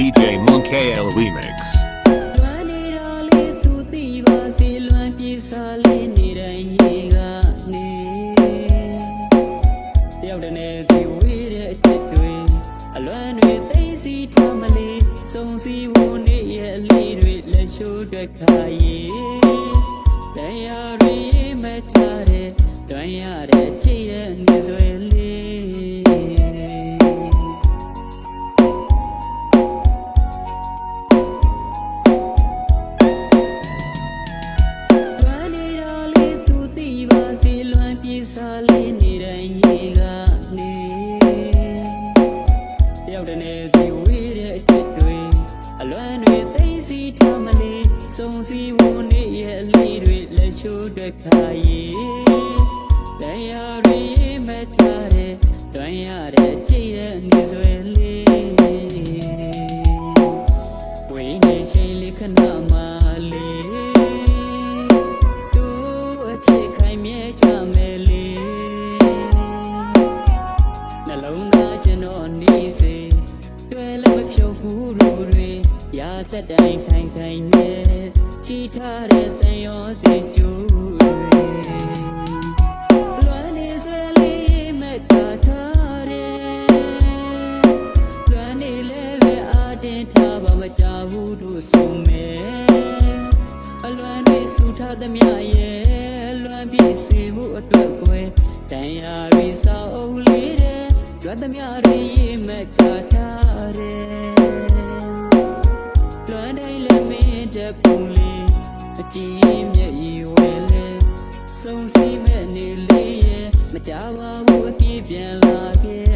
DJ Monkey L Remix. လွမ်းနေတော့လေသူသိပါစေလွမ်းပြေစားလေးနေတိုင်းရေကနေတယောက်တည်းနဲ့ဒီဝေးတဲ့အချစ်တွေအလွမ်းတွေသိစီထားမလေးစုံစီဖို့နေရဲ့အလေးတွေလက်ရှိုးတွက်ခါရေတရား အလွမ်းတွေသိစီထားမလေးစုံစီဖို့နေရဲ့အလေးတွေလက်ရှိုးတွက်ခါရေတရားတွေမထားတဲ့တွမ်းရတဲ့ချစ်ရဲ့နေဆွဲလေးဝိနေရှိန်လေးခဏမှလေးတို့အချစ်ခိုင်မြဲကြမယ်လေနှလုံးသားကျွန်တော်နေစေတွေ့လည်းမဖြုတ်ဘူးတို့တွေရာ သက်တိုင်းခိုင်ခိုင်နဲ့ချီထားတဲ့တန်ရောစေကျူတွေလွမ်းနေဆွဲလေးမကထားတဲ့လွမ်းနေလဲပဲအာတင်ထားပါမကြဘူးတို့ဆုံးမယ်အလွမ်းတွေဆူထားသမျှရဲ့လွမ်းပြည့်စေဖို့အတွက်ကွယ်တန်ရာရီစောင်းလေးတဲ့လွမ်းသမျှတွေရေးမကထားတဲ့လွ ကြည့်မျက်ရည်ဝဲလဲစုံစီမဲ့နေလေးရဲ့မကြပါဘူးအပြည့်ပြန်လာခဲ့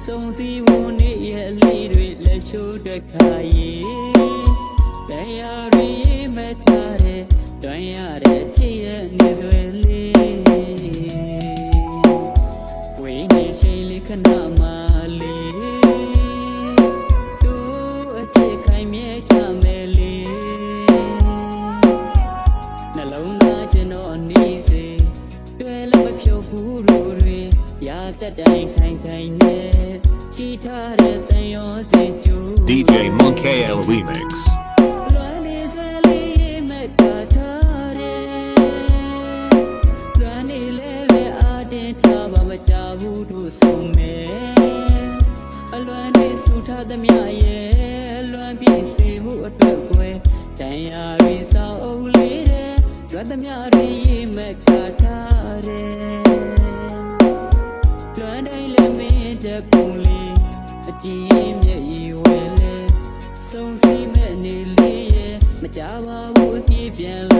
လေးစုံစီဖို့နေရဲ့အလေးတွေလက်ရှိုးတွက်ခါရေတရားတွေမထားတဲ့တွမ်းရတဲ့ချစ်ရဲ့နေဆွဲလေးဝိနေရှိန်လေးခဏမှလေးတို့အချစ်ခိုင်မြဲကြမယ်လေနှလုံးသားကျွန်တော်နေစေတွေ့လည်းမဖြုတ်ဘူးတို့တွေရာသက်တိုင်းခိုင်ခိုင်နဲ့ချီ ထားတဲ့တန်ရောစင်ကျူ DJ Monkey L Remix. လွမ်းနေဆွဲလေးမကထားတဲ့လွမ်းနေလဲပဲအာတင်ထားပါမကြဘူးတို့ဆုံးမယ်အလွမ်းနေဆူထားသမျှရဲ့လွမ်းပြည့်စေဖို့အတွက်ကွယ်တန်ရာရီစောင်းလေးတဲ့လွမ်းသမျှတွေရေးမကထားတဲ့လွ ကြည့်မျက်ရည်ဝဲလဲစုံစီမဲ့နေလေးရဲ့မကြပါဘူးအပြည့်ပြန်လာ